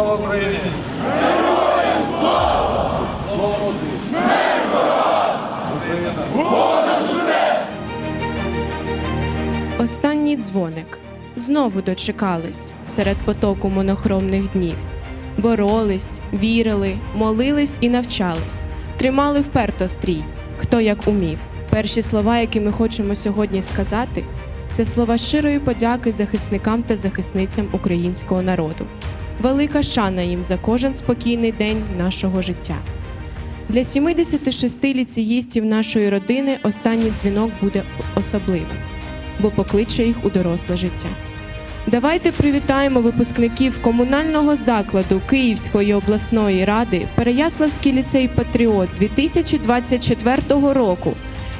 Слава Україні! Останній дзвоник. Знову дочекались серед потоку монохромних днів. Боролись, вірили, молились і навчались, тримали вперто стрій, хто як умів. Перші слова, які ми хочемо сьогодні сказати, це слова щирої подяки захисникам та захисницям українського народу. Велика шана їм за кожен спокійний день нашого життя. Для 76 ліцеїстів нашої родини останній дзвінок буде особливим бо покличе їх у доросле життя. Давайте привітаємо випускників комунального закладу Київської обласної ради Переяславський ліцей Патріот 2024 року,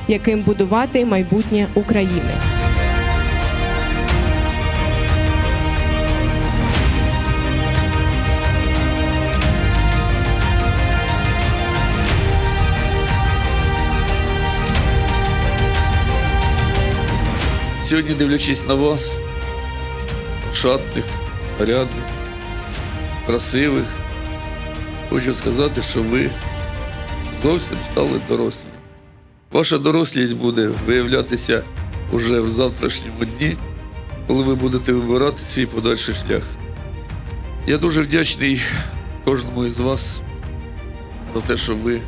яким будувати майбутнє України. Сьогодні, дивлячись на вас, шатних, порядних, красивих, хочу сказати, що ви зовсім стали дорослі. Ваша дорослість буде виявлятися уже в завтрашньому дні, коли ви будете вибирати свій подальший шлях. Я дуже вдячний кожному із вас за те, що ви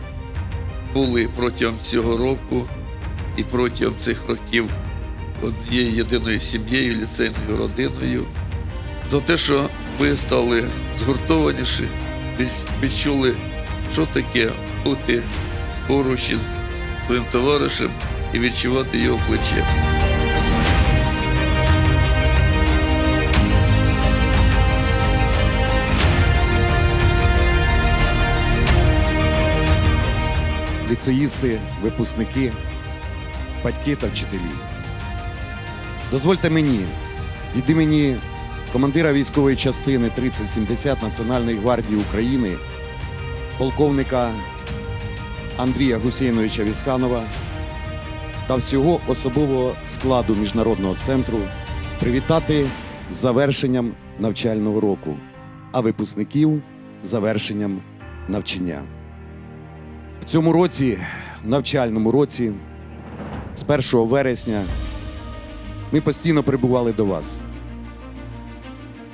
були протягом цього року і протягом цих років однією єдиною сім'єю, ліцейною родиною, за те, що ви стали згуртованіші, відчули, що таке бути поруч із своїм товаришем і відчувати його плече. ліцеїсти, випускники, батьки та вчителі. Дозвольте мені від імені командира військової частини 3070 Національної гвардії України, полковника Андрія Гусейновича Вісканова та всього особового складу міжнародного центру привітати з завершенням навчального року, а випускників завершенням навчання. В цьому році, навчальному році, з 1 вересня, ми постійно прибували до вас.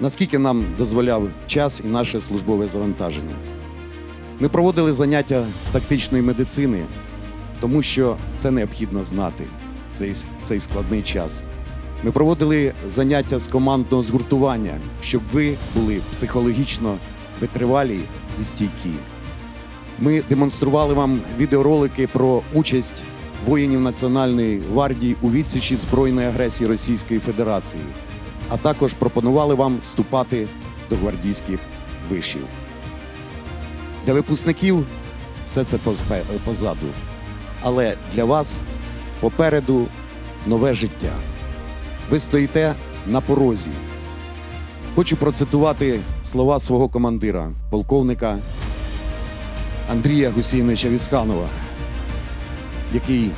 Наскільки нам дозволяв час і наше службове завантаження. Ми проводили заняття з тактичної медицини, тому що це необхідно знати цей, цей складний час. Ми проводили заняття з командного згуртування, щоб ви були психологічно витривалі і стійкі. Ми демонстрували вам відеоролики про участь воїнів Національної гвардії у відсічі збройної агресії Російської Федерації, а також пропонували вам вступати до гвардійських вишів. Для випускників все це позаду. Але для вас попереду нове життя. Ви стоїте на порозі. Хочу процитувати слова свого командира, полковника Андрія Гусійновича Вісканова, який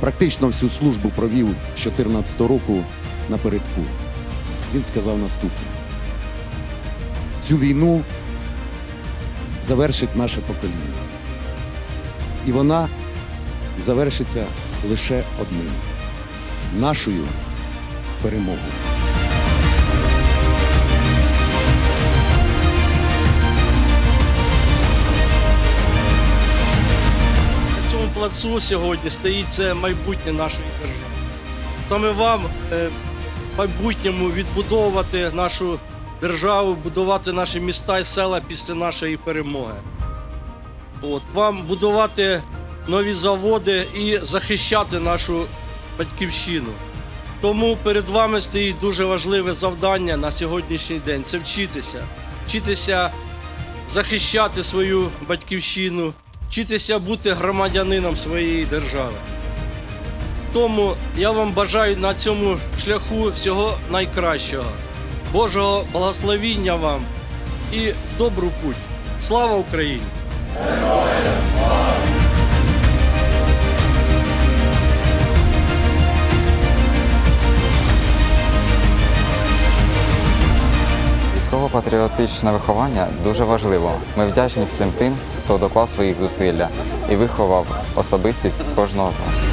практично всю службу провів з 2014 року напередку. Він сказав наступне: цю війну завершить наше покоління. І вона завершиться лише одним нашою перемогою. Плацу сьогодні стоїть це майбутнє нашої держави. Саме вам е, майбутньому відбудовувати нашу державу, будувати наші міста і села після нашої перемоги. От, вам будувати нові заводи і захищати нашу батьківщину. Тому перед вами стоїть дуже важливе завдання на сьогоднішній день це вчитися. Вчитися захищати свою батьківщину, вчитися бути громадянином своєї держави. Тому я вам бажаю на цьому шляху всього найкращого, Божого благословіння вам і добру путь. Слава Україні! Військово-патріотичне виховання дуже важливо. Ми вдячні всім тим, хто доклав своїх зусилля і виховав особистість кожного з нас.